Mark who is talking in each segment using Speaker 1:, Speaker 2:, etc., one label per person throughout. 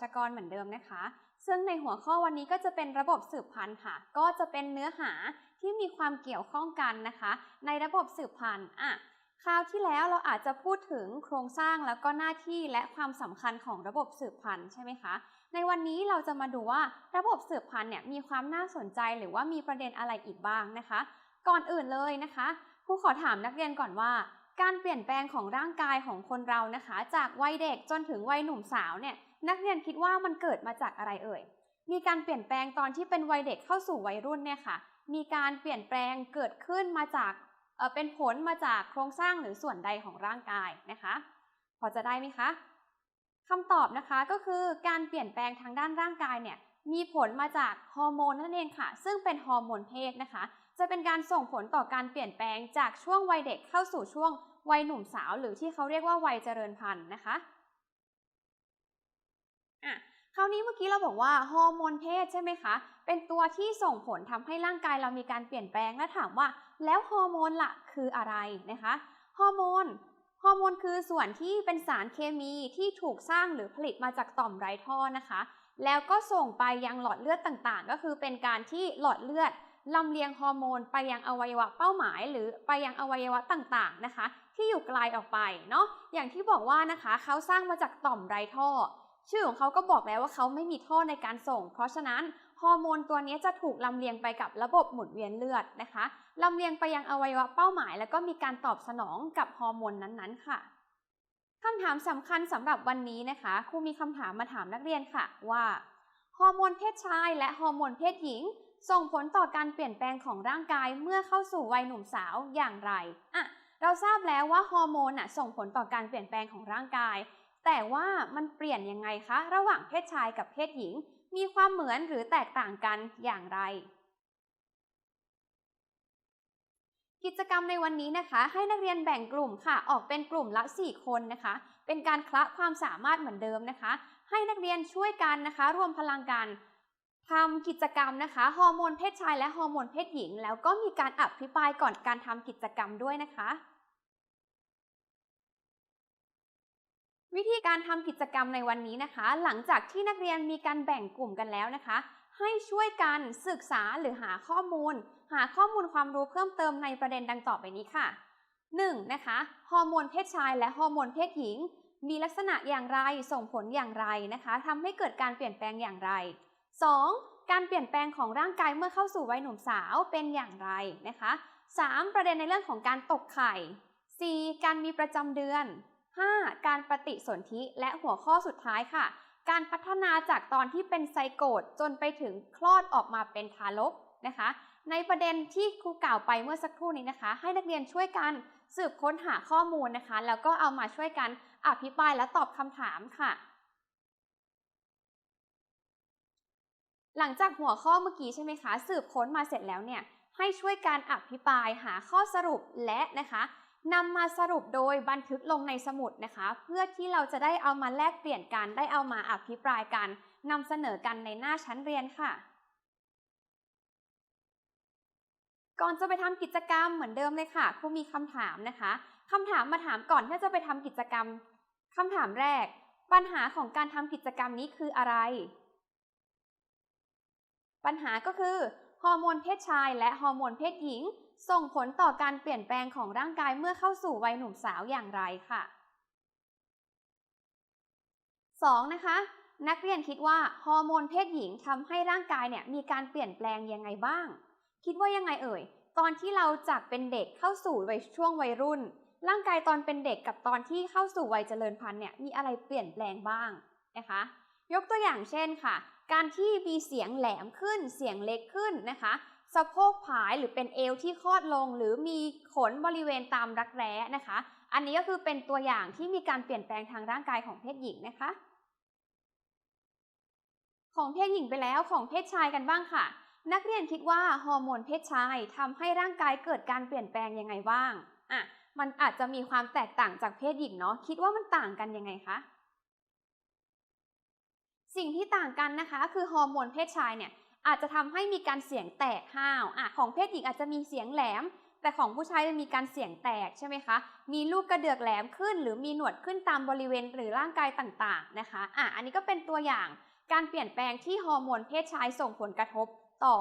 Speaker 1: ชกรเหมือนเดิมนะคะ ซึ่งในหัวข้อวันนี้ก็จะเป็นระบบสืบพันธุ์ค่ะ ก็จะเป็นเนื้อหาที่มีความเกี่ยวข้องกันนะคะ ในระบบสืบพันธุ์อะคราวที่แล้วเราอาจจะพูดถึงโครงสร้างแล้วก็หน้าที่และความสำคัญของระบบสืบพันธุ์ใช่ไหมคะ ในวันนี้เราจะมาดูว่าระบบสืบพันธุ์เนี่ยมีความน่าสนใจหรือว่ามีประเด็นอะไรอีกบ้างนะคะ ก่อนอื่นเลยนะคะครูขอถามนักเรียนก่อนว่า การเปลี่ยนแปลงของร่างกายของคนเรานะคะ จากวัยเด็กจนถึงวัยหนุ่มสาวเนี่ย นักเรียนคิดว่ามันเกิดมาจากอะไรเอ่ย มีการเปลี่ยนแปลงตอนที่เป็นวัยเด็กเข้าสู่วัยรุ่นเนี่ยค่ะ มีการเปลี่ยนแปลงเกิดขึ้นมาจากเป็นผลมาจากโครงสร้างหรือส่วนใดของร่างกายนะคะ พอจะได้ไหมคะคำตอบนะคะก็คือการเปลี่ยนแปลงทางด้านร่างกายเนี่ยมีผลมาจากฮอร์โมนนั่นเองค่ะ ซึ่งเป็นฮอร์โมนเพศนะคะ จะเป็นการส่งผลต่อการเปลี่ยนแปลงจากช่วงวัยเด็กเข้าสู่ช่วงวัยหนุ่มสาว หรือที่เขาเรียกว่าวัยเจริญพันธุ์นะคะ อะคราวนี้เมื่อกี้เราบอกว่าฮอร์โมนเพศใช่ไหมคะ เป็นตัวที่ส่งผลทำให้ร่างกายเรามีการเปลี่ยนแปลงและถามว่า แล้วฮอร์โมนล่ะคืออะไรนะคะฮอร์โมนฮอร์โมนคือส่วนที่เป็นสารเคมีที่ถูกสร้างหรือผลิตมาจากต่อมไรท่อนะคะ แล้วก็ส่งไปยังหลอดเลือดต่างๆ ก็คือเป็นการที่หลอดเลือดลำเลียงฮอร์โมนไปยังอวัยวะเป้าหมาย หรือไปยังอวัยวะต่างๆนะคะ ที่อยู่ไกลออกไปเนาะอย่างที่บอกว่านะคะเขาสร้างมาจากต่อมไรท่อ ชื่อของเขาก็บอกแล้วว่าเขาไม่มีท่อในการส่ง เพราะฉะนั้นฮอร์โมนตัวนี้จะถูกลำเลียงไปกับระบบหมุนเวียนเลือดนะคะลำเลียงไปยังอวัยวะเป้าหมาย แล้วก็มีการตอบสนองกับฮอร์โมนนั้นๆ ค่ะคำถามสำคัญสำหรับวันนี้นะคะครูมีคำถามมาถามนักเรียนค่ะว่าฮอร์โมนเพศชาย และฮอร์โมนเพศหญิง ส่งผลต่อการเปลี่ยนแปลงของร่างกายเมื่อเข้าสู่วัยหนุ่มสาวอย่างไรอะเราทราบแล้วว่าฮอร์โมนอะส่งผลต่อการเปลี่ยนแปลงของร่างกาย แต่ว่ามันเปลี่ยนยังไงคะ ระหว่างเพศชายกับเพศหญิง มีความเหมือนหรือแตกต่างกันอย่างไร กิจกรรมในวันนี้นะคะ ให้นักเรียนแบ่งกลุ่มค่ะ ออกเป็นกลุ่มละ 4 คนนะคะ เป็นการคละความสามารถเหมือนเดิมนะคะ ให้นักเรียนช่วยกันนะคะ รวมพลังกันทำกิจกรรมนะคะฮอร์โมนเพศชายและฮอร์โมนเพศหญิง แล้วก็มีการอภิปรายก่อนการทำกิจกรรมด้วยนะคะ วิธีการทำกิจกรรมในวันนี้นะคะ หลังจากที่นักเรียนมีการแบ่งกลุ่มกันแล้วนะคะ ให้ช่วยกันศึกษาหรือหาข้อมูล หาข้อมูลความรู้เพิ่มเติมในประเด็นดังต่อไปนี้ค่ะ 1. นะคะฮอร์โมนเพศชายและฮอร์โมนเพศหญิง มีลักษณะอย่างไรส่งผลอย่างไรนะคะทำให้เกิดการเปลี่ยนแปลงอย่างไร 2. การเปลี่ยนแปลงของร่างกายเมื่อเข้าสู่วัยหนุ่มสาวเป็นอย่างไรนะคะ 3. ประเด็นในเรื่องของการตกไข่ 4. การมีประจำเดือน 5. การปฏิสนธิและหัวข้อสุดท้ายค่ะ การพัฒนาจากตอนที่เป็นไซโกตจนไปถึงคลอดออกมาเป็นทารกนะคะ ในประเด็นที่ครูกล่าวไปเมื่อสักครู่นี้นะคะ ให้นักเรียนช่วยกันสืบค้นหาข้อมูลนะคะ แล้วก็เอามาช่วยกันอภิปรายและตอบคำถามค่ะ หลังจากหัวข้อเมื่อกี้ใช่ไหมคะ สืบค้นมาเสร็จแล้วเนี่ยให้ช่วยการอภิปรายหาข้อสรุปและนะคะ นำมาสรุปโดยบันทึกลงในสมุดนะคะ เพื่อที่เราจะได้เอามาแลกเปลี่ยนกัน ได้เอามาอภิปรายกันนำเสนอกันในหน้าชั้นเรียนค่ะ ก่อนจะไปทำกิจกรรมเหมือนเดิมเลยค่ะครูมีคำถามนะคะคำถามมาถามก่อนที่จะไปทำกิจกรรมคำถามแรก ปัญหาของการทำกิจกรรมนี้คืออะไร ปัญหาก็คือฮอร์โมนเพศชายและฮอร์โมนเพศหญิง ส่งผลต่อการเปลี่ยนแปลงของร่างกายเมื่อเข้าสู่วัยหนุ่มสาวอย่างไรค่ะ 2. นะคะ นักเรียนคิดว่าฮอร์โมนเพศหญิงทำให้ร่างกายเนี่ยมีการเปลี่ยนแปลงยังไงบ้าง คิดว่ายังไงเอ่ย ตอนที่เราจากเป็นเด็กเข้าสู่วัยช่วงวัยรุ่น ร่างกายตอนเป็นเด็กกับตอนที่เข้าสู่วัยเจริญพันธุ์เนี่ยมีอะไรเปลี่ยนแปลงบ้างนะคะ ยกตัวอย่างเช่นค่ะ การที่มีเสียงแหลมขึ้น เสียงเล็กขึ้นนะคะ สะโพกผายหรือเป็นเอวที่คลอดลง หรือมีขนบริเวณตามรักแร้นะคะ อันนี้ก็คือเป็นตัวอย่างที่มีการเปลี่ยนแปลงทางร่างกายของเพศหญิงนะคะ ของเพศหญิงไปแล้วของเพศชายกันบ้างค่ะ นักเรียนคิดว่าฮอร์โมนเพศชายทำให้ร่างกายเกิดการเปลี่ยนแปลงยังไงบ้างอะมันอาจจะมีความแตกต่างจากเพศหญิงเนาะคิดว่ามันต่างกันยังไงคะสิ่งที่ต่างกันนะคะ คือฮอร์โมนเพศชายเนี่ย อาจจะทำให้มีการเสียงแตกห้าวอะของเพศหญิงอาจจะมีเสียงแหลม แต่ของผู้ชายจะมีการเสียงแตกใช่ไหมคะ มีลูกกระเดือกแหลมขึ้น หรือมีหนวดขึ้นตามบริเวณหรือร่างกายต่างๆนะคะอะอันนี้ก็เป็นตัวอย่างการเปลี่ยนแปลงที่ฮอร์โมนเพศชายส่งผลกระทบต่อ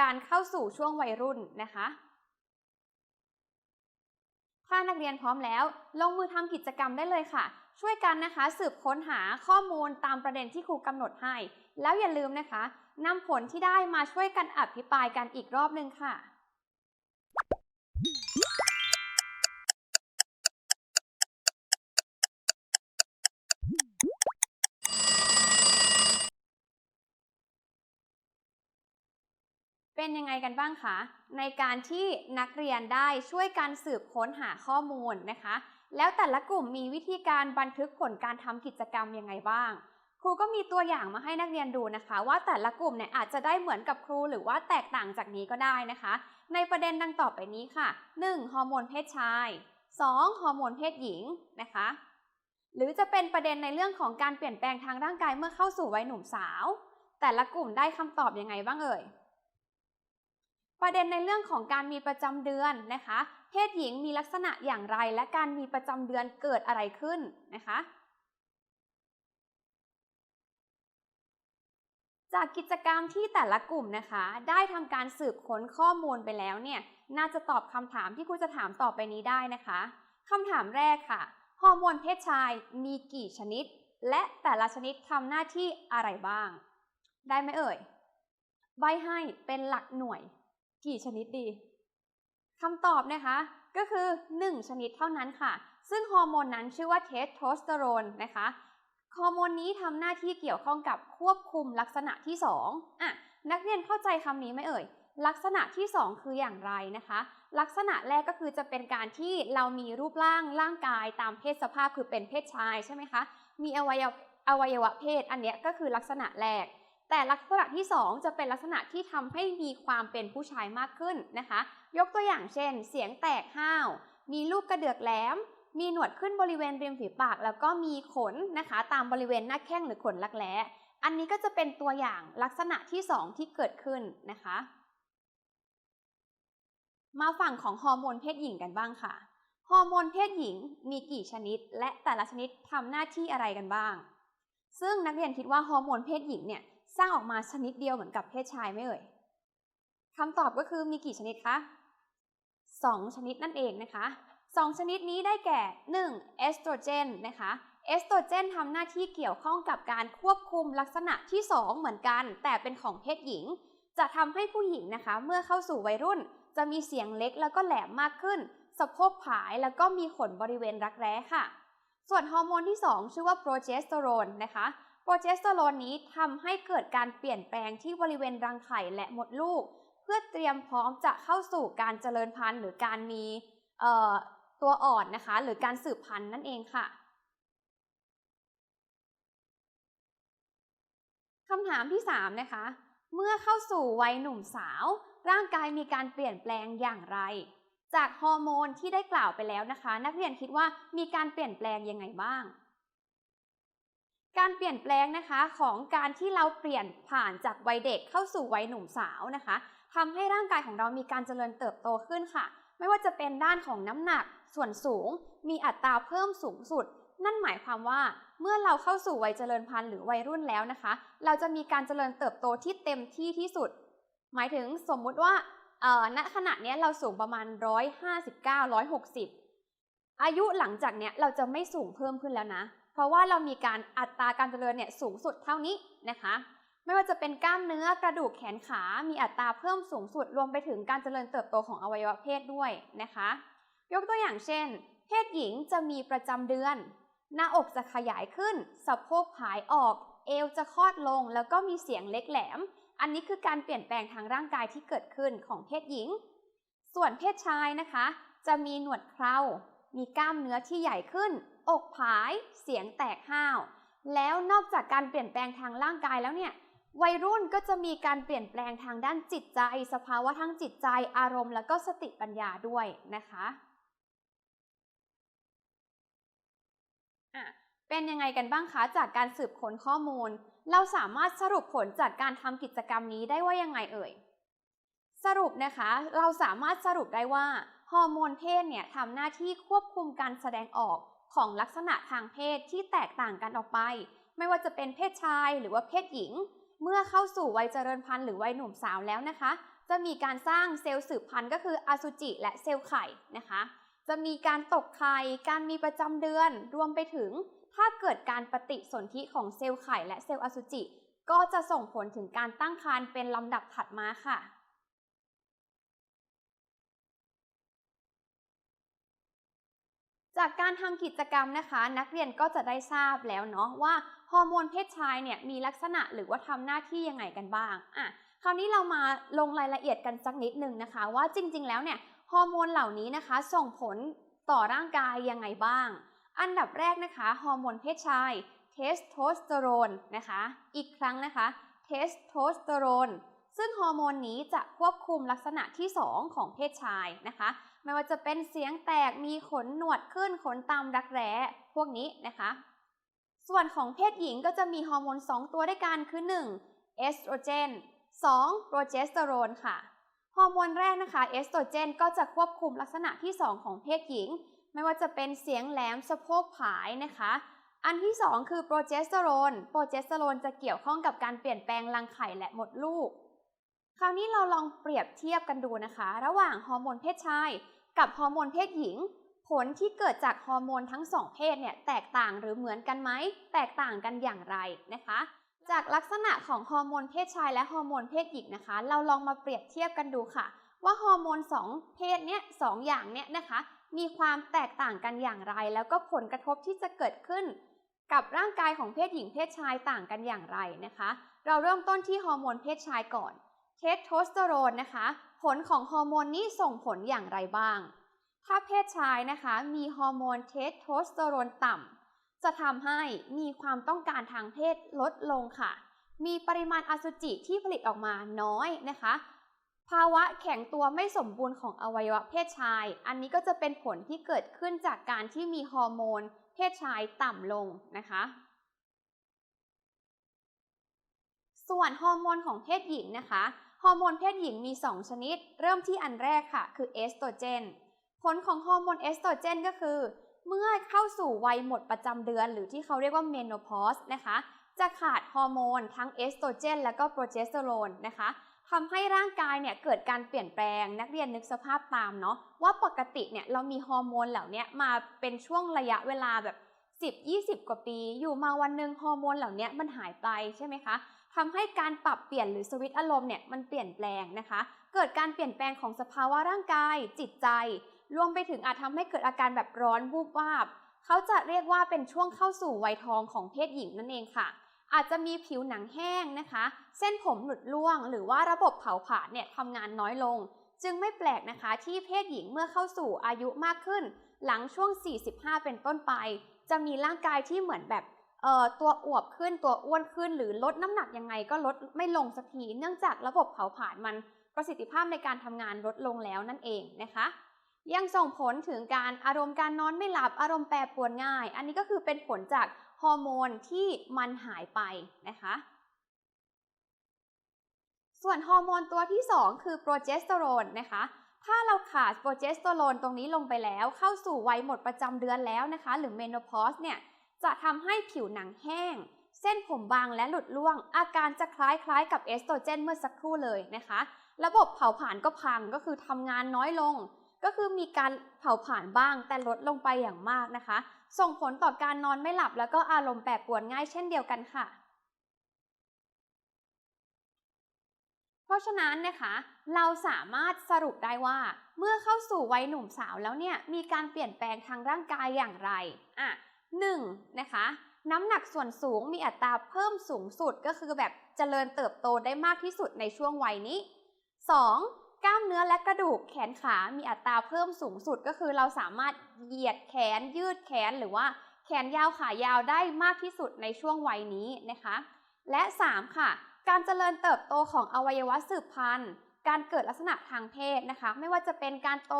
Speaker 1: การเข้าสู่ช่วงวัยรุ่นนะคะ ถ้านักเรียนพร้อมแล้ว ลงมือทำกิจกรรมได้เลยค่ะ ช่วยกันนะคะ สืบค้นหาข้อมูลตามประเด็นที่ครูกำหนดให้ แล้วอย่าลืมนะคะ นำผลที่ได้มาช่วยกันอภิปรายกันอีกรอบหนึ่งค่ะ เป็นยังไงกันบ้างคะ ในการที่นักเรียนได้ช่วยการสืบค้นหาข้อมูลนะคะ แล้วแต่ละกลุ่มมีวิธีการบันทึกผลการทำกิจกรรมยังไงบ้าง ครูก็มีตัวอย่างมาให้นักเรียนดูนะคะ ว่าแต่ละกลุ่มเนี่ยอาจจะได้เหมือนกับครูหรือว่าแตกต่างจากนี้ก็ได้นะคะ ในประเด็นดังต่อไปนี้ค่ะ 1. ฮอร์โมนเพศชาย 2. ฮอร์โมนเพศหญิงนะคะ หรือจะเป็นประเด็นในเรื่องของการเปลี่ยนแปลงทางร่างกายเมื่อเข้าสู่วัยหนุ่มสาว แต่ละกลุ่มได้คำตอบยังไงบ้างเอ่ยประเด็นในเรื่องของการมีประจำเดือนนะคะ เพศหญิงมีลักษณะอย่างไรและการมีประจำเดือนเกิดอะไรขึ้นนะคะ จากกิจกรรมที่แต่ละกลุ่มนะคะ ได้ทำการสืบค้นข้อมูลไปแล้วเนี่ยน่าจะตอบคำถามที่ครูจะถามต่อไปนี้ได้นะคะคำถามแรกค่ะฮอร์โมนเพศชายมีกี่ชนิด และแต่ละชนิดทำหน้าที่อะไรบ้าง ได้ไหมเอ่ย ใบให้เป็นหลักหน่วย กี่ชนิดดีคำตอบนะคะก็คือ 1 ชนิดเท่านั้นค่ะ ซึ่งฮอร์โมนนั้นชื่อว่าเทสโทสเตอโรนนะคะ ฮอร์โมนนี้ทำหน้าที่เกี่ยวข้องกับควบคุมลักษณะที่ 2อะนักเรียนเข้าใจคำนี้ไหมเอ่ย ลักษณะที่ 2 คืออย่างไรนะคะ ลักษณะแรกก็คือจะเป็นการที่เรามีรูปร่างร่างกายตามเพศสภาพคือเป็นเพศชายใช่ไหมคะ มีอวัยวะอวัยวะเพศอันเนี้ยก็คือลักษณะแรก แต่ลักษณะที่ 2 จะเป็นลักษณะที่ทำให้มีความเป็นผู้ชายมากขึ้นนะคะ ยกตัวอย่างเช่น เสียงแตกห้าว มีลูกกระเดือกแหลม มีหนวดขึ้นบริเวณริมฝีปาก แล้วก็มีขนนะคะ ตามบริเวณหน้าแข้งหรือขนรักแร้อันนี้ก็จะเป็นตัวอย่างลักษณะที่ 2 ที่เกิดขึ้นนะคะ มาฝั่งของฮอร์โมนเพศหญิงกันบ้างค่ะ ฮอร์โมนเพศหญิงมีกี่ชนิด และแต่ละชนิดทำหน้าที่อะไรกันบ้าง ซึ่งนักเรียนคิดว่าฮอร์โมนเพศหญิงเนี่ยสร้างออกมาชนิดเดียวเหมือนกับเพศชายไหมเอ่ยคำตอบก็คือมีกี่ชนิดคะสองชนิดนั่นเองนะคะ สองชนิดนี้ได้แก่ 1. เอสโตรเจนนะคะเอสโตรเจนทำหน้าที่เกี่ยวข้องกับการควบคุมลักษณะที่ 2 เหมือนกัน แต่เป็นของเพศหญิง จะทำให้ผู้หญิงนะคะ เมื่อเข้าสู่วัยรุ่น จะมีเสียงเล็กแล้วก็แหลมมากขึ้น สะโพกผายแล้วก็มีขนบริเวณรักแร้ค่ะ ส่วนฮอร์โมนที่ 2 ชื่อว่าโปรเจสเตอโรนนะคะโปรเจสเตอโรนนี้ทำให้เกิดการเปลี่ยนแปลงที่บริเวณรังไข่และมดลูก เพื่อเตรียมพร้อมจะเข้าสู่การเจริญพันธุ์หรือการมี ตัวอ่อนนะคะ หรือการสืบพันธุ์นั่นเองค่ะคำถามที่ 3 นะคะ เมื่อเข้าสู่วัยหนุ่มสาว ร่างกายมีการเปลี่ยนแปลงอย่างไร จากฮอร์โมนที่ได้กล่าวไปแล้วนะคะ นักเรียนคิดว่ามีการเปลี่ยนแปลงยังไงบ้าง การเปลี่ยนแปลงนะคะของการที่เราเปลี่ยนผ่านจากวัยเด็กเข้าสู่วัยหนุ่มสาวนะคะทำให้ร่างกายของเรามีการเจริญเติบโตขึ้นค่ะ ไม่ว่าจะเป็นด้านของน้ำหนัก ส่วนสูง มีอัตราเพิ่มสูงสุด นั่นหมายความว่าเมื่อเราเข้าสู่วัยเจริญพันธุ์หรือวัยรุ่นแล้วนะคะ เราจะมีการเจริญเติบโตที่เต็มที่ที่สุด หมายถึงสมมุติว่าณขณะนี้เราสูงประมาณ 159 160 อายุหลังจากเนี้ยเราจะไม่สูงเพิ่มขึ้นแล้วนะ เพราะว่าเรามีการอัตราการเจริญเนี่ยสูงสุดเท่านี้นะคะ ไม่ว่าจะเป็นกล้ามเนื้อกระดูกแขนขา มีอัตราเพิ่มสูงสุดรวมไปถึงการเจริญเติบโตของอวัยวะเพศด้วยนะคะ ยกตัวอย่างเช่น เพศหญิงจะมีประจำเดือน หน้าอกจะขยายขึ้น สะโพกผายออก เอวจะคลอดลง แล้วก็มีเสียงเล็กแหลม อันนี้คือการเปลี่ยนแปลงทางร่างกายที่เกิดขึ้นของเพศหญิง ส่วนเพศชายนะคะ จะมีหนวดเครา มีกล้ามเนื้อที่ใหญ่ขึ้น อกผาย เสียงแตกห้าว แล้วนอกจากการเปลี่ยนแปลงทางร่างกายแล้วเนี่ย วัยรุ่นก็จะมีการเปลี่ยนแปลงทางด้านจิตใจ สภาวะทางจิตใจอารมณ์ แล้วก็สติปัญญาด้วยนะคะอะเป็นยังไงกันบ้างคะจากการสืบค้นข้อมูล เราสามารถสรุปผลจากการทำกิจกรรมนี้ได้ว่ายังไงเอ่ย สรุปนะคะ เราสามารถสรุปได้ว่าฮอร์โมนเพศเนี่ยทำหน้าที่ควบคุมการแสดงออกของลักษณะทางเพศที่แตกต่างกันออกไป ไม่ว่าจะเป็นเพศชายหรือว่าเพศหญิง เมื่อเข้าสู่วัยเจริญพันธุ์หรือวัยหนุ่มสาวแล้วนะคะ จะมีการสร้างเซลล์สืบพันธุ์ก็คืออสุจิและเซลล์ไข่นะคะ จะมีการตกไข่ การมีประจำเดือน รวมไปถึง ถ้าเกิดการปฏิสนธิของเซลล์ไข่และเซลล์อสุจิ ก็จะส่งผลถึงการตั้งครรภ์เป็นลำดับถัดมาค่ะ จากการทำกิจกรรมนะคะ นักเรียนก็จะได้ทราบแล้วเนาะว่าฮอร์โมนเพศชายเนี่ยมีลักษณะหรือว่าทำหน้าที่ยังไงกันบ้างอะคราวนี้เรามาลงรายละเอียดกันสักนิดหนึ่งนะคะ ว่าจริง ๆ แล้วเนี่ยฮอร์โมนเหล่านี้นะคะ ส่งผลต่อร่างกายยังไงบ้าง อันดับแรกนะคะฮอร์โมนเพศชายเทสโทสเตอโรนนะคะ อีกครั้งนะคะเทสโทสเตอโรนซึ่งฮอร์โมนนี้จะควบคุมลักษณะที่ 2 ของเพศชายนะคะ ไม่ว่าจะเป็นเสียงแตกมีขนหนวดขึ้นขนตามรักแร้พวกนี้นะคะ ส่วนของเพศหญิงก็จะมีฮอร์โมน 2 ตัวด้วยกันคือ 1. เอสโตรเจน 2. โปรเจสเตอโรนค่ะ ฮอร์โมนแรกนะคะเอสโตรเจนก็จะควบคุมลักษณะที่ 2 ของเพศหญิง ไม่ว่าจะเป็นเสียงแหลมสะโพกผายนะคะ อันที่ 2 คือโปรเจสเตอโรน โปรเจสเตอโรนจะเกี่ยวข้องกับการเปลี่ยนแปลงรังไข่และมดลูก คราวนี้เราลองเปรียบเทียบกันดูนะคะ ระหว่างฮอร์โมนเพศชาย กับฮอร์โมนเพศหญิง ผลที่เกิดจากฮอร์โมนทั้งสองเพศเนี่ยแตกต่างหรือเหมือนกันไหมแตกต่างกันอย่างไรนะคะ จากลักษณะของฮอร์โมนเพศชายและฮอร์โมนเพศหญิงนะคะ เราลองมาเปรียบเทียบกันดูค่ะ ว่าฮอร์โมนสองเพศเนี้ยสองอย่างเนี้ยนะคะ มีความแตกต่างกันอย่างไร แล้วก็ผลกระทบที่จะเกิดขึ้นกับร่างกายของเพศหญิงเพศชายต่างกันอย่างไรนะคะ เราเริ่มต้นที่ฮอร์โมนเพศชายก่อน เทสโทสเตอโรนนะคะ ผลของฮอร์โมนนี้ส่งผลอย่างไรบ้าง ถ้าเพศชายนะคะมีฮอร์โมนเทสโทสเตอโรนต่ำจะทำให้มีความต้องการทางเพศลดลงค่ะ มีปริมาณอสุจิที่ผลิตออกมาน้อยนะคะ ภาวะแข็งตัวไม่สมบูรณ์ของอวัยวะเพศชาย อันนี้ก็จะเป็นผลที่เกิดขึ้นจากการที่มีฮอร์โมนเพศชายต่ำลงนะคะส่วนฮอร์โมนของเพศหญิงนะคะ ฮอร์โมนเพศหญิงมี 2 ชนิด เริ่มที่อันแรกค่ะ คือเอสโตรเจน ผลของฮอร์โมนเอสโตรเจนก็คือ เมื่อเข้าสู่วัยหมดประจำเดือน หรือที่เขาเรียกว่าเมโนพอสนะคะ จะขาดฮอร์โมนทั้งเอสโตรเจน และก็โปรเจสเตอโรนนะคะทำให้ร่างกายเนี่ยเกิดการเปลี่ยนแปลง นักเรียนนึกสภาพตามเนาะว่าปกติเนี่ยเรามีฮอร์โมนเหล่านี้มาเป็นช่วงระยะเวลาแบบ10-20 กว่าปี อยู่มาวันหนึ่งฮอร์โมนเหล่านี้มันหายไปใช่ไหมคะ ทำให้การปรับเปลี่ยนหรือสวิตอารมณ์เนี่ยมันเปลี่ยนแปลงนะคะ เกิดการเปลี่ยนแปลงของสภาวะร่างกาย จิตใจ รวมไปถึงอาจทำให้เกิดอาการแบบร้อนวูบวาบ เขาจะเรียกว่าเป็นช่วงเข้าสู่วัยทองของเพศหญิงนั่นเองค่ะ อาจจะมีผิวหนังแห้งนะคะ เส้นผมหลุดร่วง หรือว่าระบบเผาผลาญเนี่ยทำงานน้อยลง จึงไม่แปลกนะคะที่เพศหญิงเมื่อเข้าสู่อายุมากขึ้น หลังช่วง 45 เป็นต้นไป จะมีร่างกายที่เหมือนแบบ ตัวอวบขึ้นตัวอ้วนขึ้น หรือลดน้ำหนักยังไงก็ลดไม่ลงสักที เนื่องจากระบบเผาผลาญมันประสิทธิภาพในการทำงานลดลงแล้วนั่นเองนะคะยังส่งผลถึงการอารมณ์การนอนไม่หลับอารมณ์แปรปรวนง่าย อันนี้ก็คือเป็นผลจากฮอร์โมนที่มันหายไปนะคะ ส่วนฮอร์โมนตัวที่ 2 คือโปรเจสเตอโรนนะคะ ถ้าเราขาดโปรเจสเตอโรนตรงนี้ลงไปแล้ว เข้าสู่วัยหมดประจำเดือนแล้วนะคะ หรือเมโนพอสเนี่ย จะทำให้ผิวหนังแห้ง เส้นผมบางและหลุดร่วง อาการจะคล้ายๆ กับเอสโตรเจนเมื่อสักครู่เลยนะคะ ระบบเผาผลาญก็พังก็คือทำงานน้อยลง ก็คือมีการเผาผลาญบ้างแต่ลดลงไปอย่างมากนะคะ ส่งผลต่อการนอนไม่หลับ แล้วก็อารมณ์แปรปรวนง่ายเช่นเดียวกันค่ะเพราะฉะนั้นนะคะ เราสามารถสรุปได้ว่า เมื่อเข้าสู่วัยหนุ่มสาวแล้วเนี่ย มีการเปลี่ยนแปลงทางร่างกายอย่างไรอะ หนึ่งนะคะน้ำหนักส่วนสูงมีอัตราเพิ่มสูงสุดก็คือแบบเจริญเติบโตได้มากที่สุดในช่วงวัยนี้ 2. กล้ามเนื้อและกระดูกแขนขามีอัตราเพิ่มสูงสุดก็คือเราสามารถเหยียดแขนยืดแขนหรือว่าแขนยาวขายาวได้มากที่สุดในช่วงวัยนี้นะคะ และ 3 ค่ะ การเจริญเติบโตของอวัยวะสืบพันธุ์ การเกิดลักษณะทางเพศนะคะ ไม่ว่าจะเป็นการโต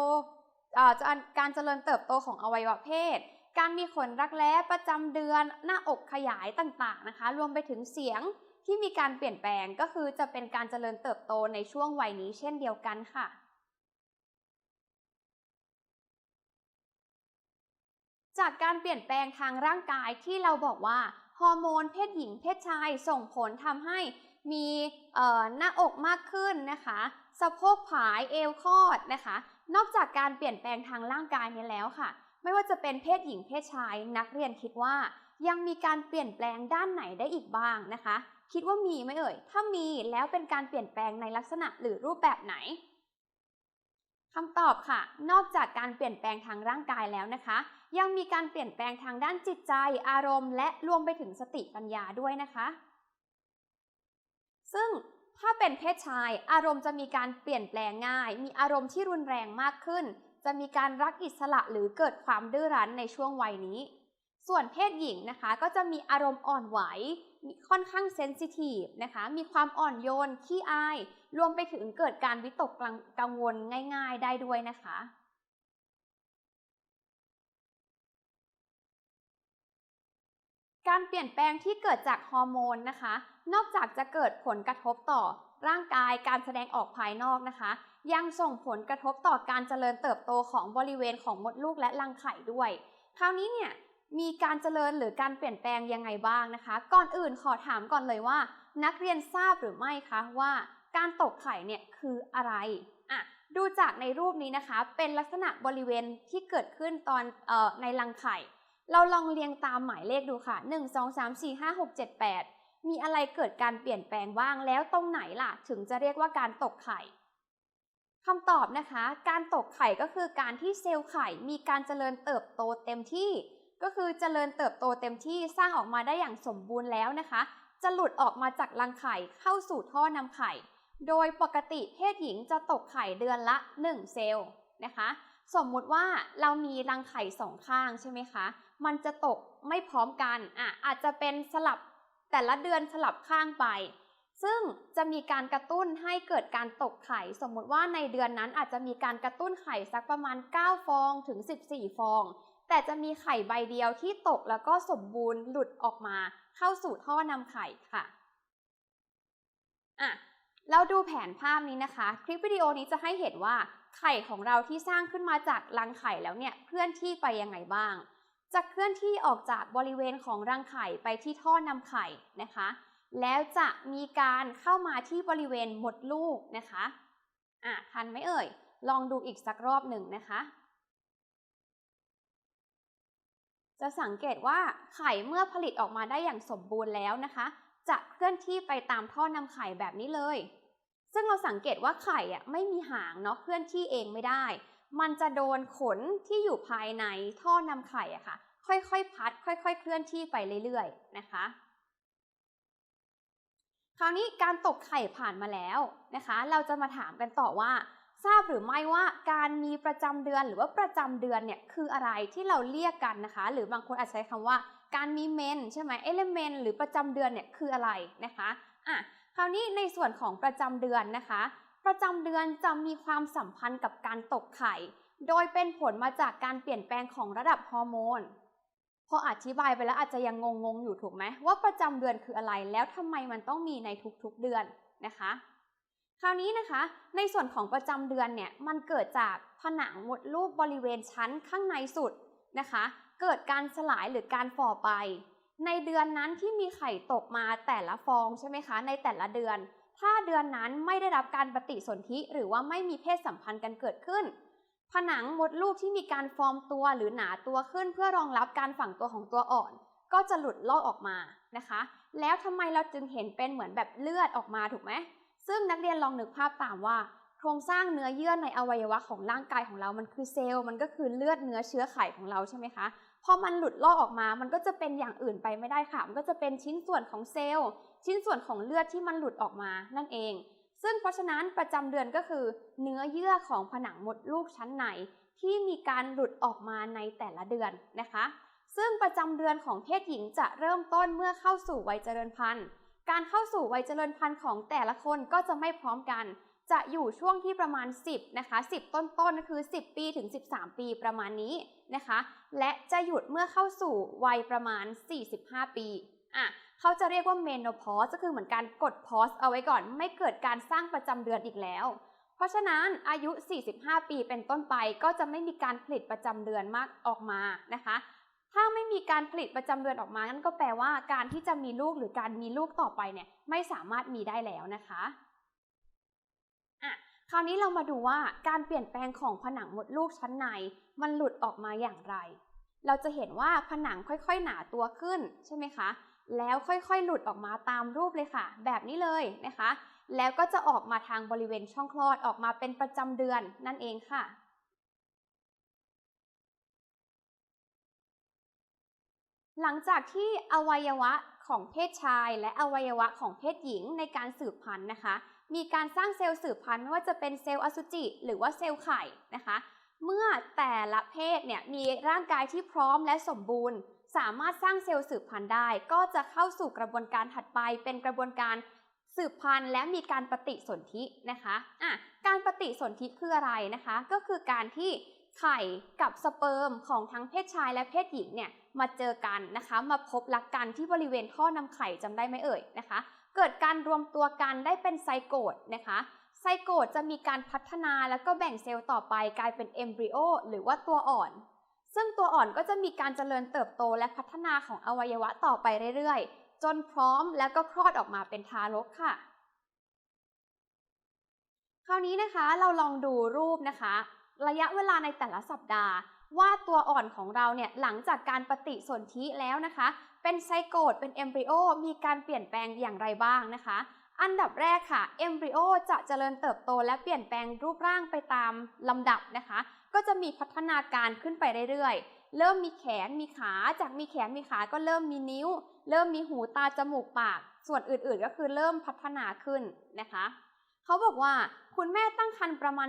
Speaker 1: อ่อจะการเจริญเติบโตของอวัยวะเพศ การมีขนรักแร้ประจำเดือน หน้าอกขยายต่างๆนะคะ รวมไปถึงเสียงที่มีการเปลี่ยนแปลงก็คือจะเป็นการเจริญเติบโตในช่วงวัยนี้เช่นเดียวกันค่ะจากการเปลี่ยนแปลงทางร่างกายที่เราบอกว่าฮอร์โมนเพศหญิงเพศชายส่งผลทำให้มีหน้าอกมากขึ้นนะคะ สะโพกผายเอวคอดนะคะ นอกจากการเปลี่ยนแปลงทางร่างกายนี้แล้วค่ะ ไม่ว่าจะเป็นเพศหญิงเพศชาย นักเรียนคิดว่า ยังมีการเปลี่ยนแปลงด้านไหนได้อีกบ้างนะคะ คิดว่ามีไหมเอ่ย ถ้ามีแล้วเป็นการเปลี่ยนแปลงในลักษณะหรือรูปแบบไหนคำตอบค่ะ นอกจากการเปลี่ยนแปลงทางร่างกายแล้วนะคะ ยังมีการเปลี่ยนแปลงทางด้านจิตใจ อารมณ์ และรวมไปถึงสติปัญญาด้วยนะคะ ซึ่งถ้าเป็นเพศชาย อารมณ์จะมีการเปลี่ยนแปลงง่าย มีอารมณ์ที่รุนแรงมากขึ้น จะมีการรักอิสระหรือเกิดความดื้อรั้นในช่วงวัยนี้ ส่วนเพศหญิงนะคะก็จะมีอารมณ์อ่อนไหวมีค่อนข้างเซนซิทีฟนะคะ มีความอ่อนโยน ขี้อาย รวมไปถึงเกิดการวิตกกังวลง่ายๆได้ด้วยนะคะการเปลี่ยนแปลงที่เกิดจากฮอร์โมนนะคะ นอกจากจะเกิดผลกระทบต่อร่างกายการแสดงออกภายนอกนะคะ ยังส่งผลกระทบต่อการเจริญเติบโตของบริเวณของมดลูกและรังไข่ด้วย คราวนี้เนี่ยมีการเจริญหรือการเปลี่ยนแปลงยังไงบ้างนะคะ ก่อนอื่นขอถามก่อนเลยว่า นักเรียนทราบหรือไม่คะว่าการตกไข่เนี่ยคืออะไรอะดูจากในรูปนี้นะคะ เป็นลักษณะบริเวณที่เกิดขึ้นตอนออในรังไข่ เราลองเรียงตามหมายเลขดูค่ะ 1 2 3 4 5 6 7 8 มีอะไรเกิดการเปลี่ยนแปลงบ้างแล้วตรงไหนล่ะ ถึงจะเรียกว่าการตกไข่ คำตอบนะคะ การตกไข่ก็คือการที่เซลล์ไข่มีการเจริญเติบโตเต็มที่ ก็คือเจริญเติบโตเต็มที่สร้างออกมาได้อย่างสมบูรณ์แล้วนะคะ จะหลุดออกมาจากรังไข่เข้าสู่ท่อนำไข่ โดยปกติเพศหญิงจะตกไข่เดือนละ 1 เซลล์นะคะ สมมุติว่าเรามีรังไข่สองข้างใช่ไหมคะ มันจะตกไม่พร้อมกันอะอาจจะเป็นสลับแต่ละเดือนสลับข้างไป ซึ่งจะมีการกระตุ้นให้เกิดการตกไข่ สมมุติว่าในเดือนนั้นอาจจะมีการกระตุ้นไข่สักประมาณ 9 ฟองถึง 14 ฟอง แต่จะมีไข่ใบเดียวที่ตกแล้วก็สมบูรณ์หลุดออกมา เข้าสู่ท่อนำไข่ค่ะอะเราดูแผนภาพนี้นะคะ คลิปวิดีโอนี้จะให้เห็นว่าไข่ของเราที่สร้างขึ้นมาจากรังไข่แล้วเนี่ยเคลื่อนที่ไปยังไงบ้าง จะเคลื่อนที่ออกจากบริเวณของรังไข่ไปที่ท่อนำไข่นะคะ แล้วจะมีการเข้ามาที่บริเวณหมดลูกนะคะอะทันไหมเอ่ย ลองดูอีกสักรอบหนึ่งนะคะ จะสังเกตว่าไข่เมื่อผลิตออกมาได้อย่างสมบูรณ์แล้วนะคะ จะเคลื่อนที่ไปตามท่อนำไข่แบบนี้เลย ซึ่งเราสังเกตว่าไข่อะไม่มีหางเนาะเคลื่อนที่เองไม่ได้ มันจะโดนขนที่อยู่ภายในท่อนำไข่อะคะ่ะ ค่อยๆพัด ค่อย ๆ เคลื่อนที่ไปเรื่อยๆนะคะ คราวนี้การตกไข่ผ่านมาแล้วนะคะ เราจะมาถามกันต่อว่า ทราบหรือไม่ว่าการมีประจำเดือนหรือว่าประจำเดือนเนี่ยคืออะไรที่เราเรียกกันนะคะ หรือบางคนอาจใช้คำว่า การมีเมนใช่ไหมเอลเมนหรือประจำเดือนเนี่ยคืออะไรนะคะอะคราวนี้ในส่วนของประจำเดือนนะคะ ประจำเดือนจะมีความสัมพันธ์กับการตกไข่ โดยเป็นผลมาจากการเปลี่ยนแปลงของระดับฮอร์โมน พออธิบายไปแล้วอาจจะยังงงๆอยู่ถูกไหมว่าประจำเดือนคืออะไร แล้วทำไมมันต้องมีในทุกๆเดือนนะคะ คราวนี้นะคะ ในส่วนของประจำเดือนเนี่ยมันเกิดจากผนังมดลูกบริเวณชั้นข้างในสุดนะคะ เกิดการสลายหรือการฝ่อไป ในเดือนนั้นที่มีไข่ตกมาแต่ละฟองใช่ไหมคะ ในแต่ละเดือน ถ้าเดือนนั้นไม่ได้รับการปฏิสนธิหรือว่าไม่มีเพศสัมพันธ์กันเกิดขึ้น ผนังมดลูกที่มีการฟอร์มตัวหรือหนาตัวขึ้น เพื่อรองรับการฝังตัวของตัวอ่อน ก็จะหลุดลอกออกมานะคะ แล้วทำไมเราจึงเห็นเป็นเหมือนแบบเลือดออกมาถูกไหมซึ่งนักเรียนลองนึกภาพตามว่า โครงสร้างเนื้อเยื่อในอวัยวะของร่างกายของเรามันคือเซลล์มันก็คือเลือดเนื้อเชื้อไขของเราใช่ไหมคะพอมันหลุดลอกออกมา มันก็จะเป็นอย่างอื่นไปไม่ได้ค่ะ มันก็จะเป็นชิ้นส่วนของเซลล์ ชิ้นส่วนของเลือดที่มันหลุดออกมานั่นเอง ซึ่งเพราะฉะนั้นประจำเดือนก็คือ เนื้อเยื่อของผนังมดลูกชั้นในที่มีการหลุดออกมาในแต่ละเดือนนะคะ ซึ่งประจำเดือนของเพศหญิงจะเริ่มต้นเมื่อเข้าสู่วัยเจริญพันธุ์ การเข้าสู่วัยเจริญพันธุ์ของแต่ละคนก็จะไม่พร้อมกัน จะอยู่ช่วงที่ประมาณ 10นะคะ10 ต้นๆนคือ 10 ปีถึง 13 ปีประมาณนี้นะคะ และจะหยุดเมื่อเข้าสู่วัยประมาณ 45 ปีอะ เขาจะเรียกว่าเมนโพสก็คือเหมือนการกดพอสเอาไว้ก่อน ไม่เกิดการสร้างประจำเดือนอีกแล้ว เพราะฉะนั้นอายุ 45 ปีเป็นต้นไปก็จะไม่มีการผลิตประจำเดือนมากออกมานะคะ ถ้าไม่มีการผลิตประจำเดือนออกมานั่นก็แปลว่าการที่จะมีลูกหรือการมีลูกต่อไปเนี่ยไม่สามารถมีได้แล้วนะคะอะคราวนี้เรามาดูว่าการเปลี่ยนแปลงของผนังมดลูกชั้นใน มันหลุดออกมาอย่างไร เราจะเห็นว่าผนังค่อยๆหนาตัวขึ้นใช่ไหมคะ แล้วค่อยๆ หลุดออกมาตามรูปเลยค่ะ แบบนี้เลยนะคะ แล้วก็จะออกมาทางบริเวณช่องคลอดออกมาเป็นประจำเดือนนั่นเองค่ะหลังจากที่อวัยวะของเพศชาย และอวัยวะของเพศหญิงในการสืบพันธุ์นะคะ มีการสร้างเซลล์สืบพันธุ์ไม่ว่าจะเป็นเซลล์อสุจิ หรือว่าเซลล์ไข่นะคะ เมื่อแต่ละเพศเนี่ยมีร่างกายที่พร้อมและสมบูรณ์ สามารถสร้างเซลล์สืบพันธุ์ได้ ก็จะเข้าสู่กระบวนการถัดไปเป็นกระบวนการสืบพันธุ์และมีการปฏิสนธินะคะอะการปฏิสนธิคืออะไรนะคะ ก็คือการที่ไข่กับสเปิร์มของทั้งเพศชายและเพศหญิงเนี่ยมาเจอกันนะคะ มาพบรักกันที่บริเวณท่อนำไข่จำได้ไหมเอ่ยนะคะ เกิดการรวมตัวกันได้เป็นไซโกตนะคะไซโกตจะมีการพัฒนาแล้วก็แบ่งเซลล์ต่อไปกลายเป็นเอมบริโอหรือว่าตัวอ่อน ซึ่งตัวอ่อนก็จะมีการเจริญเติบโตและพัฒนาของอวัยวะต่อไปเรื่อยๆ จนพร้อมแล้วก็คลอดออกมาเป็นทารกค่ะ คราวนี้นะคะเราลองดูรูปนะคะ ระยะเวลาในแต่ละสัปดาห์ ว่าตัวอ่อนของเราเนี่ยหลังจากการปฏิสนธิแล้วนะคะ เป็นไซโกตเป็นเอมบริโอมีการเปลี่ยนแปลงอย่างไรบ้างนะคะอันดับแรกค่ะ เอมบริโอจะเจริญเติบโตและเปลี่ยนแปลงรูปร่างไปตามลำดับนะคะ ก็จะมีพัฒนาการขึ้นไปเรื่อยๆ เริ่มมีแขนมีขา จากมีแขนมีขาก็เริ่มมีนิ้ว เริ่มมีหูตาจมูกปาก ส่วนอื่นๆก็คือเริ่มพัฒนาขึ้นนะคะเขาบอกว่าคุณแม่ตั้งครรภ์ประมาณ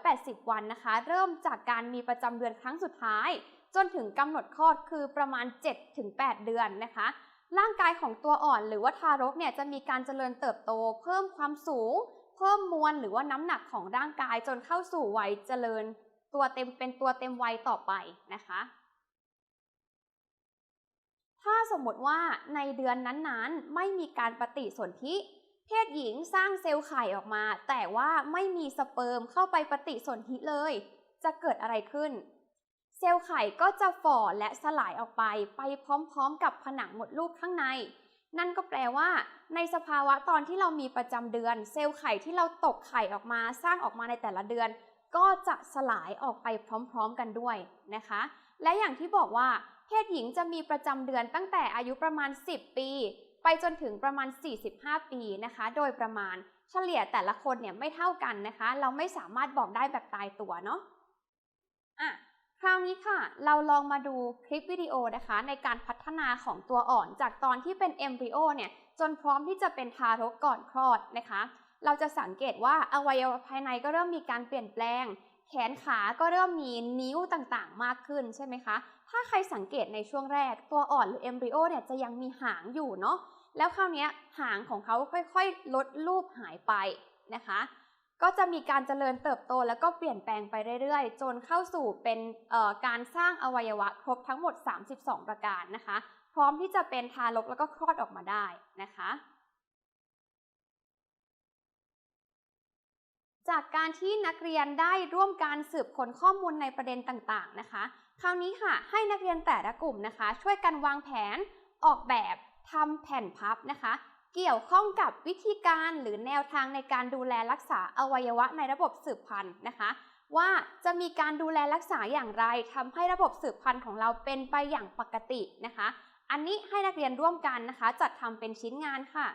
Speaker 1: 280 วันนะคะ เริ่มจากการมีประจำเดือนครั้งสุดท้าย จนถึงกำหนดคลอดคือประมาณ 7-8 เดือนนะคะ ร่างกายของตัวอ่อนหรือว่าทารกเนี่ยจะมีการเจริญเติบโต เพิ่มความสูง เพิ่มมวลหรือว่าน้ำหนักของร่างกายจนเข้าสู่วัยเจริญ ตัวเต็มเป็นตัวเต็มวัยต่อไปนะคะ ถ้าสมมติว่าในเดือนนั้นๆ ไม่มีการปฏิสนธิเพศหญิงสร้างเซลล์ไข่ออกมา แต่ว่าไม่มีสเปิร์มเข้าไปปฏิสนธิเลย จะเกิดอะไรขึ้น เซลล์ไข่ก็จะฝ่อและสลายออกไปไปพร้อมๆ กับผนังมดลูกข้างใน นั่นก็แปลว่า ในสภาวะตอนที่เรามีประจำเดือน เซลล์ไข่ที่เราตกไข่ออกมาสร้างออกมาในแต่ละเดือน ก็จะสลายออกไปพร้อมๆกันด้วยนะคะ และอย่างที่บอกว่าเพศหญิงจะมีประจำเดือนตั้งแต่อายุประมาณ 10 ปี ไปจนถึงประมาณ 45 ปีนะคะ โดยประมาณเฉลี่ยแต่ละคนเนี่ยไม่เท่ากันนะคะ เราไม่สามารถบอกได้แบบตายตัวเนาะอะคราวนี้ค่ะ เราลองมาดูคลิปวิดีโอนะคะ ในการพัฒนาของตัวอ่อนจากตอนที่เป็นเอมบริโอเนี่ยจนพร้อมที่จะเป็นทารกก่อนคลอดนะคะ เราจะสังเกตว่าอวัยวะภายในก็เริ่มมีการเปลี่ยนแปลง แขนขาก็เริ่มมีนิ้วต่างๆ มากขึ้นใช่ไหมคะ ถ้าใครสังเกตในช่วงแรก ตัวอ่อนหรือเอมบริโอเนี่ยจะยังมีหางอยู่เนาะ แล้วคราวนี้หางของเขาค่อยๆ ลดรูปหายไปนะคะ ก็จะมีการเจริญเติบโตแล้วก็เปลี่ยนแปลงไปเรื่อยๆ จนเข้าสู่เป็นการสร้างอวัยวะครบทั้งหมด 32 ประการนะคะ พร้อมที่จะเป็นทารกแล้วก็คลอดออกมาได้นะคะ จากการที่นักเรียนได้ร่วมการสืบค้นข้อมูลในประเด็นต่างๆนะคะ คราวนี้ค่ะให้นักเรียนแต่ละกลุ่มนะคะ ช่วยกันวางแผน ออกแบบทำแผ่นพับนะคะ เกี่ยวข้องกับวิธีการหรือแนวทางในการดูแลรักษาอวัยวะในระบบสืบพันธุ์นะคะ ว่าจะมีการดูแลรักษาอย่างไรทำให้ระบบสืบพันธุ์ของเราเป็นไปอย่างปกตินะคะ อันนี้ให้นักเรียนร่วมกันนะคะ จัดทำเป็นชิ้นงานค่ะ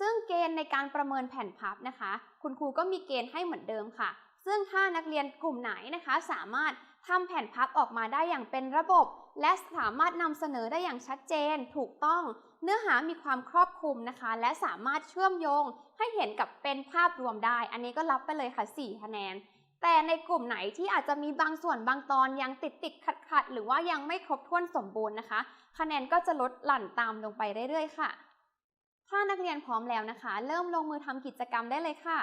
Speaker 1: ซึ่งเกณฑ์ในการประเมินแผ่นพับนะคะ คุณครูก็มีเกณฑ์ให้เหมือนเดิมค่ะ ซึ่งถ้านักเรียนกลุ่มไหนนะคะ สามารถทำแผ่นพับออกมาได้อย่างเป็นระบบ และสามารถนำเสนอได้อย่างชัดเจน ถูกต้อง เนื้อหามีความครอบคลุมนะคะ และสามารถเชื่อมโยง ให้เห็นกับเป็นภาพรวมได้ อันนี้ก็รับไปเลยค่ะ 4 คะแนน แต่ในกลุ่มไหนที่อาจจะมีบางส่วนบางตอนยังติดติดขัดขัดหรือว่ายังไม่ครบถ้วนสมบูรณ์นะคะ คะแนนก็จะลดหลั่นตามลงไปเรื่อยๆ ค่ะ ถ้านักเรียนพร้อมแล้วนะคะ เริ่มลงมือทำกิจกรรมได้เลยค่ะ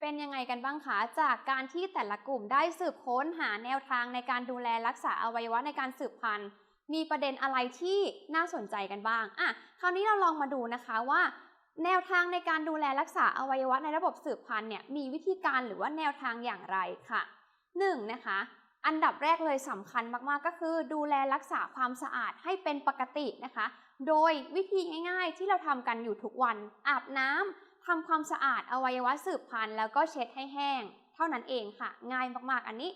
Speaker 1: เป็นยังไงกันบ้างคะ จากการที่แต่ละกลุ่มได้สืบค้นหาแนวทางในการดูแลรักษาอวัยวะในการสืบพันธุ์ มีประเด็นอะไรที่น่าสนใจกันบ้าง อะ คราวนี้เราลองมาดูนะคะว่า แนวทางในการดูแลรักษาอวัยวะในระบบสืบพันธุ์เนี่ยมีวิธีการหรือว่าแนวทางอย่างไรค่ะ 1. นะคะ อันดับแรกเลยสำคัญมากๆก็คือดูแลรักษาความสะอาดให้เป็นปกตินะคะ โดยวิธีง่ายๆที่เราทำกันอยู่ทุกวัน อาบน้ำทำความสะอาดอวัยวะสืบพันธุ์แล้วก็เช็ดให้แห้ง เท่านั้นเองค่ะ ง่ายมากๆอันนี้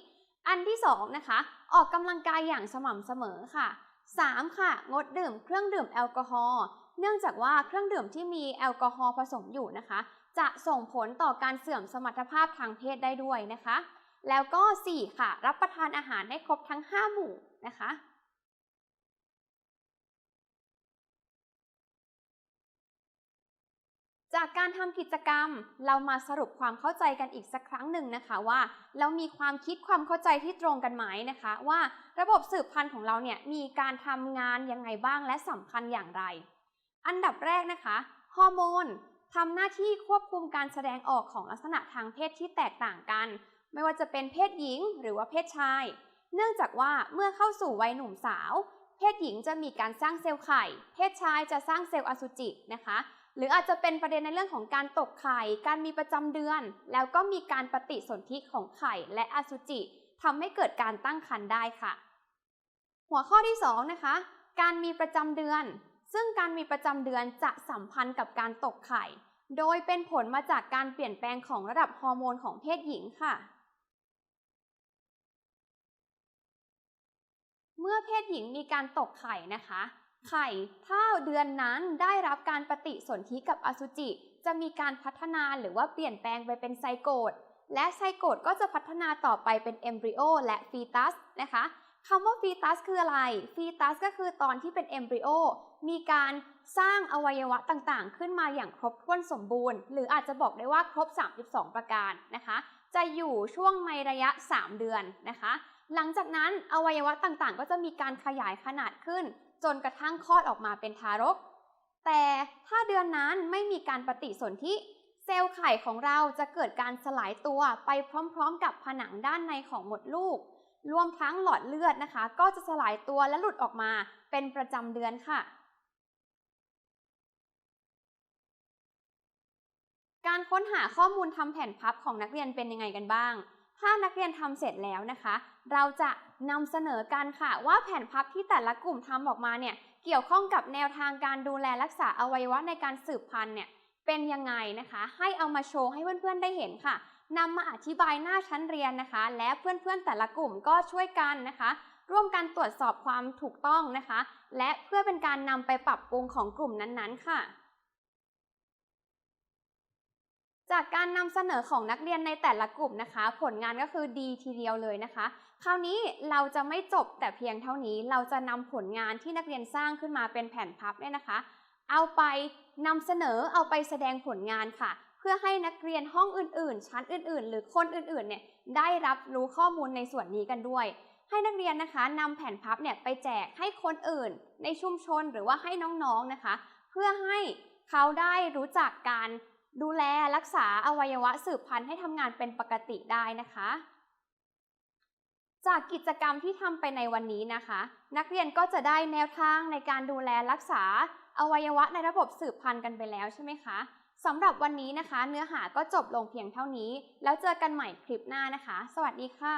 Speaker 1: อันที่2นะคะออกกำลังกายอย่างสม่ำเสมอค่ะ 3. ค่ะ งดดื่มเครื่องดื่มแอลกอฮอล์ เนื่องจากว่าเครื่องดื่มที่มีแอลกอฮอล์ผสมอยู่นะคะ จะส่งผลต่อการเสื่อมสมรรถภาพทางเพศได้ด้วยนะคะ แล้วก็ 4 ค่ะ รับประทานอาหารให้ครบทั้ง 5 หมู่นะคะจากการทำกิจกรรมเรามาสรุปความเข้าใจกันอีกสักครั้งหนึ่งนะคะว่า เรามีความคิดความเข้าใจที่ตรงกันไหมนะคะ ว่าระบบสืบพันธุ์ของเราเนี่ยมีการทำงานยังไงบ้างและสำคัญอย่างไร อันดับแรกนะคะ ฮอร์โมนทำหน้าที่ควบคุมการแสดงออกของลักษณะทางเพศที่แตกต่างกัน ไม่ว่าจะเป็นเพศหญิงหรือว่าเพศชาย เนื่องจากว่าเมื่อเข้าสู่วัยหนุ่มสาว เพศหญิงจะมีการสร้างเซลล์ไข่ เพศชายจะสร้างเซลล์อสุจินะคะ หรืออาจจะเป็นประเด็นในเรื่องของการตกไข่ การมีประจำเดือน แล้วก็มีการปฏิสนธิของไข่และอสุจิทำให้เกิดการตั้งครรภ์ได้ค่ะ หัวข้อที่2นะคะการมีประจำเดือน ซึ่งการมีประจำเดือนจะสัมพันธ์กับการตกไข่ โดยเป็นผลมาจากการเปลี่ยนแปลงของระดับฮอร์โมนของเพศหญิงค่ะ เมื่อเพศหญิงมีการตกไข่นะคะ ไข่ถ้าเดือนนั้นได้รับการปฏิสนธิกับอสุจิ จะมีการพัฒนาหรือว่าเปลี่ยนแปลงไปเป็นไซโกตและไซโกตก็จะพัฒนาต่อไปเป็นเอมบริโอและฟีตัสนะคะคำว่าฟีตัสคืออะไร ฟีตัสก็คือตอนที่เป็นเอมบริโอ มีการสร้างอวัยวะต่างๆ ขึ้นมาอย่างครบถ้วนสมบูรณ์ หรืออาจจะบอกได้ว่าครบ 32 ประการนะคะ จะอยู่ช่วงในระยะ 3 เดือนนะคะ หลังจากนั้นอวัยวะต่างๆ ก็จะมีการขยายขนาดขึ้น จนกระทั่งคลอดออกมาเป็นทารก แต่ถ้าเดือนนั้นไม่มีการปฏิสนธิเซลล์ไข่ของเราจะเกิดการสลายตัวไปพร้อมๆ กับผนังด้านในของมดลูก รวมทั้งหลอดเลือดนะคะ ก็จะสลายตัวและหลุดออกมาเป็นประจำเดือนค่ะ การค้นหาข้อมูลทำแผ่นพับของนักเรียนเป็นยังไงกันบ้าง ถ้านักเรียนทำเสร็จแล้วนะคะ เราจะนำเสนอกันค่ะว่าแผ่นพับที่แต่ละกลุ่มทำออกมาเนี่ยเกี่ยวข้องกับแนวทางการดูแลรักษาอวัยวะในการสืบพันธุ์เนี่ยเป็นยังไงนะคะ ให้เอามาโชว์ให้เพื่อนๆได้เห็นค่ะนำมาอธิบายหน้าชั้นเรียนนะคะ และเพื่อนๆแต่ละกลุ่มก็ช่วยกันนะคะ ร่วมกันตรวจสอบความถูกต้องนะคะ และเพื่อเป็นการนำไปปรับปรุงของกลุ่มนั้นๆ ค่ะ จากการนำเสนอของนักเรียนในแต่ละกลุ่มนะคะ ผลงานก็คือดีทีเดียวเลยนะคะ คราวนี้เราจะไม่จบแต่เพียงเท่านี้ เราจะนำผลงานที่นักเรียนสร้างขึ้นมาเป็นแผ่นพับเนี่ยนะคะ เอาไปนำเสนอเอาไปแสดงผลงานค่ะ เพื่อให้นักเรียนห้องอื่นๆ ชั้นอื่นๆ หรือคนอื่นๆเนี่ยได้รับรู้ข้อมูลในส่วนนี้กันด้วย ให้นักเรียนนะคะนำแผ่นพับเนี่ยไปแจกให้คนอื่น ในชุมชนหรือว่าให้น้องๆนะคะ เพื่อให้เขาได้รู้จักการ ดูแลรักษาอวัยวะสืบพันธุ์ให้ทำงานเป็นปกติได้นะคะ จากกิจกรรมที่ทำไปในวันนี้นะคะ นักเรียนก็จะได้แนวทางในการดูแลรักษาอวัยวะในระบบสืบพันธุ์กันไปแล้วใช่ไหมคะสำหรับวันนี้นะคะ เนื้อหาก็จบลงเพียงเท่านี้ แล้วเจอกันใหม่คลิปหน้านะคะ สวัสดีค่ะ